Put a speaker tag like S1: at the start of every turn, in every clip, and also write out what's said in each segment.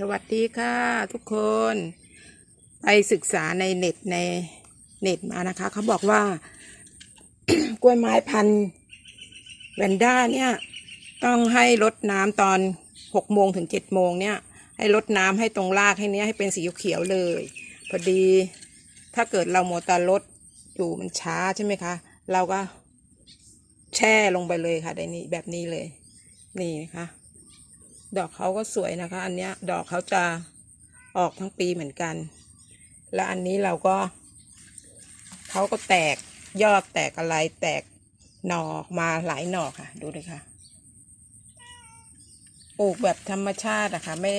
S1: สวัสดีค่ะทุกคน ไปศึกษาในเน็ตในเน็ตมานะคะ เขาบอกว่า กล้วยไม้พันธุ์แวนด้าเนี่ย ต้องให้รดน้ำตอนหกโมงถึงเจ็ดโมงเนี่ย ให้รดน้ำให้ตรงรากให้เนี้ยให้เป็นสีเขียวเลย พอดีถ้าเกิดเราโมวแตารดอยู่มันช้าใช่ไหมคะ เราก็แช่ลงไปเลยค่ะในนี้แบบนี้เลย นี่นะคะ ดอกเขาก็สวยนะคะ อันเนี้ยดอกเขาจะออกทั้งปีเหมือนกัน และอันนี้เราก็เขาก็แตกยอดแตกอะไรแตกหนออกมาหลายหน่อค่ะ ดูเลยค่ะปลูกแบบธรรมชาติอะค่ะไม่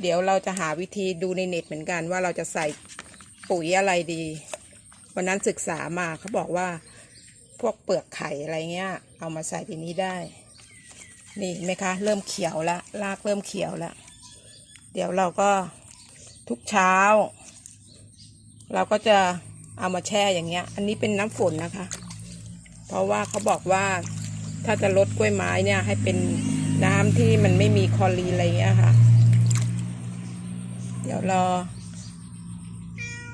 S1: เดี๋ยวเราจะหาวิธีดูในเน็ตเหมือนกัน ว่าเราจะใส่ปุ๋ยอะไรดี วันนั้นศึกษามาเขาบอกว่าพวกเปลือกไข่อะไรเงี้ย เอามาใส่ในนี้ได้ นี่เห็นไหมคะ เริ่มเขียวแล้วรากเริ่มเขียวแล้วเดี๋ยวเราก็ทุกเช้า เราก็จะเอามาแช่อย่างเงี้ย อันนี้เป็นน้ำฝนนะคะ เพราะว่าเขาบอกว่าถ้าจะลดกล้วยไม้เนี่ย ให้เป็นน้ำที่มันไม่มีคลอรีนอะไรเงี้ยค่ะ เดี๋ยวรอ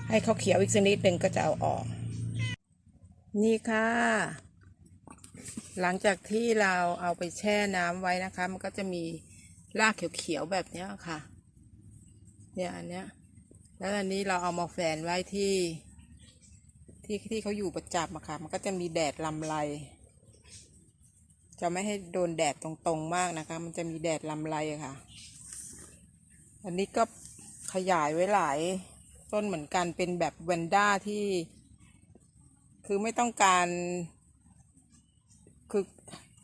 S1: ให้เขาเขียวอีกสักนิดหนึ่งก็จะเอาออก นี่ค่ะ หลังจากที่เราเอาไปแช่น้ำไว้นะคะ มันก็จะมีรากเขียวๆแบบเนี้ยค่ะ เนี่ยอันเนี้ย แล้วอันนี้เราเอามาแฝนไว้ที่ ที่ที่เขาอยู่ประจำอะค่ะ มันก็จะมีแดดลำไร จะไม่ให้โดนแดดตรงๆมากนะคะ มันจะมีแดดลำไรอะค่ะ อันนี้ก็ขยายไว้หลายต้นเหมือนกันเป็นแบบแวนด้าที่ คือไม่ต้องการ คือ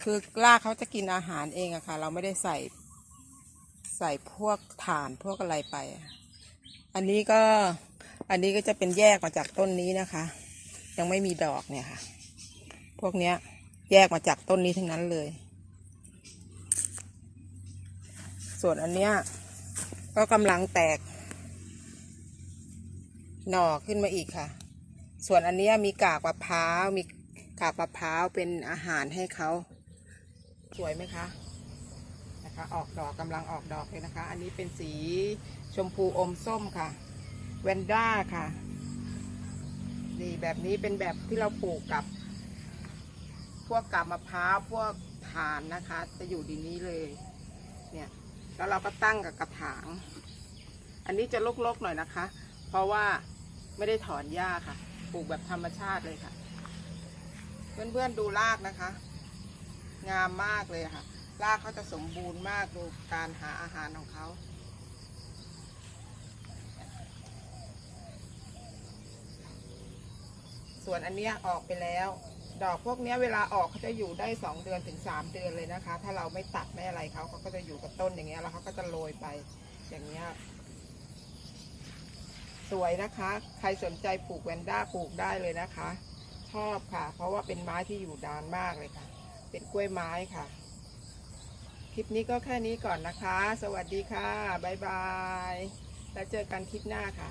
S1: คือรากเขาจะกินอาหารเองอะค่ะ เราไม่ได้ใส่ใส่พวกถ่านพวกอะไรไป อันนี้ก็อันนี้ก็จะเป็นแยกมาจากต้นนี้นะคะ ยังไม่มีดอกเนี่ยค่ะ พวกเนี้ยแยกมาจากต้นนี้ทั้งนั้นเลย ส่วนอันเนี้ยก็กำลังแตก หน่อขึ้นมาอีกค่ะ ส่วนอันเนี้ยมีกากมะพร้าวมี กากมะพร้าวเป็นอาหารให้เขา สวยไหมคะนะคะออกดอกกำลังออกดอกเลยนะคะ อันนี้เป็นสีชมพูอมส้มค่ะแวนด้าค่ะนี่แบบนี้เป็นแบบที่เราปลูกกับ พวกกาบมะพร้าวพวกถานนะคะ จะอยู่ดีนี้เลยเนี่ยแล้วเราก็ตั้งกับกระถาง อันนี้จะลกๆหน่อยนะคะ เพราะว่าไม่ได้ถอนหญ้าค่ะ ปลูกแบบธรรมชาติเลยค่ะ เพื่อนๆดูรากนะคะ งามมากเลยค่ะ รากเขาจะสมบูรณ์มากดูการหาอาหารของเขาส่วนอันเนี้ยออกไปแล้ว ดอกพวกเนี้ยเวลาออกเขาจะอยู่ได้สองเดือนถึงสามเดือนเลยนะคะ ถ้าเราไม่ตัดไม่อะไรเขาเขาก็จะอยู่กับต้นอย่างเงี้ยแล้วเขาก็จะโรยไปอย่างเงี้ยสวยนะคะ ใครสนใจปลูกแวนด้าปลูกได้เลยนะคะ ชอบค่ะ เพราะว่าเป็นไม้ที่อยู่นานมากเลยค่ะ เป็นกล้วยไม้ค่ะ คลิปนี้ก็แค่นี้ก่อนนะคะ สวัสดีค่ะ บ๊ายบาย แล้วเจอกันคลิปหน้าค่ะ